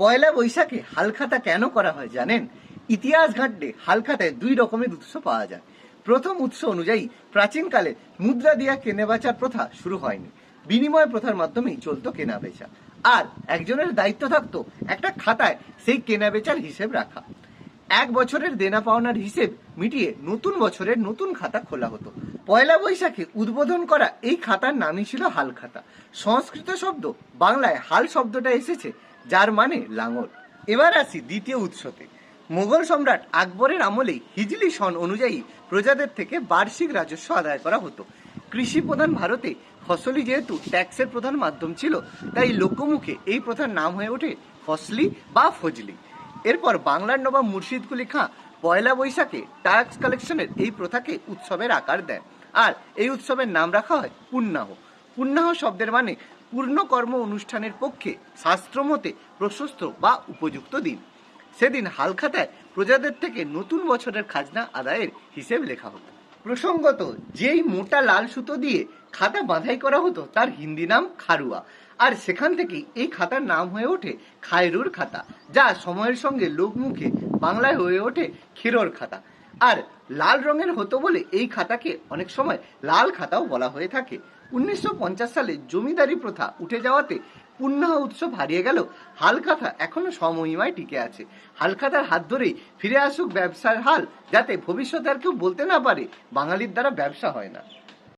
পয়লা বৈশাখে হালখাতা কেন করা হয় জানেন? ইতিহাস ঘাঁটলে হালখাতায় দুই রকমের উৎস পাওয়া যায়। প্রথম উৎস অনুযায়ী প্রাচীনকালে মুদ্রা দিয়া কেনে বেচার প্রথা শুরু হয়নি। বিনিময় প্রথার মাধ্যমেই চলতো কেনা বেচা আর একজনের দায়িত্ব থাকতো একটা খাতায় সেই কেনা বেচার হিসেব রাখা। এক বছরের দেনা পাওনার হিসেব মিটিয়ে নতুন বছরের নতুন খাতা খোলা হতো। পয়লা বৈশাখে উদ্বোধন করা এই খাতার নামই ছিল হাল খাতা সংস্কৃত শব্দ বাংলায় হাল শব্দটা এসেছে যার মানে লাঙল। এবার আসি দ্বিতীয় উৎসতে। মোগল সম্রাট আকবরের আমলে হিজলি সন অনুযায়ী প্রজাদের থেকে বার্ষিক রাজস্ব আদায় করা হতো। কৃষি প্রধান ভারতে ফসলি যেহেতু ট্যাক্সের প্রধান মাধ্যম ছিল, তাই লোকমুখে এই প্রথার নাম হয়ে ওঠে ফসলি বা ফজলি। এরপর বাংলার নবাব মুর্শিদ কুলি খাঁ পয়লা বৈশাখে ট্যাক্স কালেকশনের এই প্রথাকে উৎসবের আকার দেন। আর এই উৎসবের নাম রাখা হয় পুণ্যাহ পুণ্যাহ শব্দের মানে পূর্ণকর্ম অনুষ্ঠানের পক্ষে শাস্ত্রমতে প্রশস্ত বা উপযুক্ত দিন। সেদিন হালখাতায় প্রজাদের থেকে নতুন বছরের খাজনা আদায়ের হিসেব লেখা হতো। প্রসঙ্গত, যেই মোটা লাল সুতো দিয়ে খাতা বাঁধাই করা হতো, তার হিন্দি নাম খারুয়া। আর সেখান থেকে এই খাতার নাম হয়ে ওঠে খায়রুর খাতা, যা সময়ের সঙ্গে লোকমুখে বাংলায় হয়ে ওঠে ক্ষীরর খাতা। আর লাল রঙের হতো বলে এই খাতাকে অনেক সময় লাল খাতাও বলা হয়ে থাকে। উনিশশো পঞ্চাশ সালে জমিদারি প্রথা উঠে যাওয়াতে পুণ্যাহ উৎসব হারিয়ে গেল হালখাতা এখনও সমহিমায় টিকে আছে। হালখাতার হাত ধরেই ফিরে আসুক ব্যবসার হাল, যাতে ভবিষ্যতে আর কেউ বলতে না পারে বাঙালির দ্বারা ব্যবসা হয় না।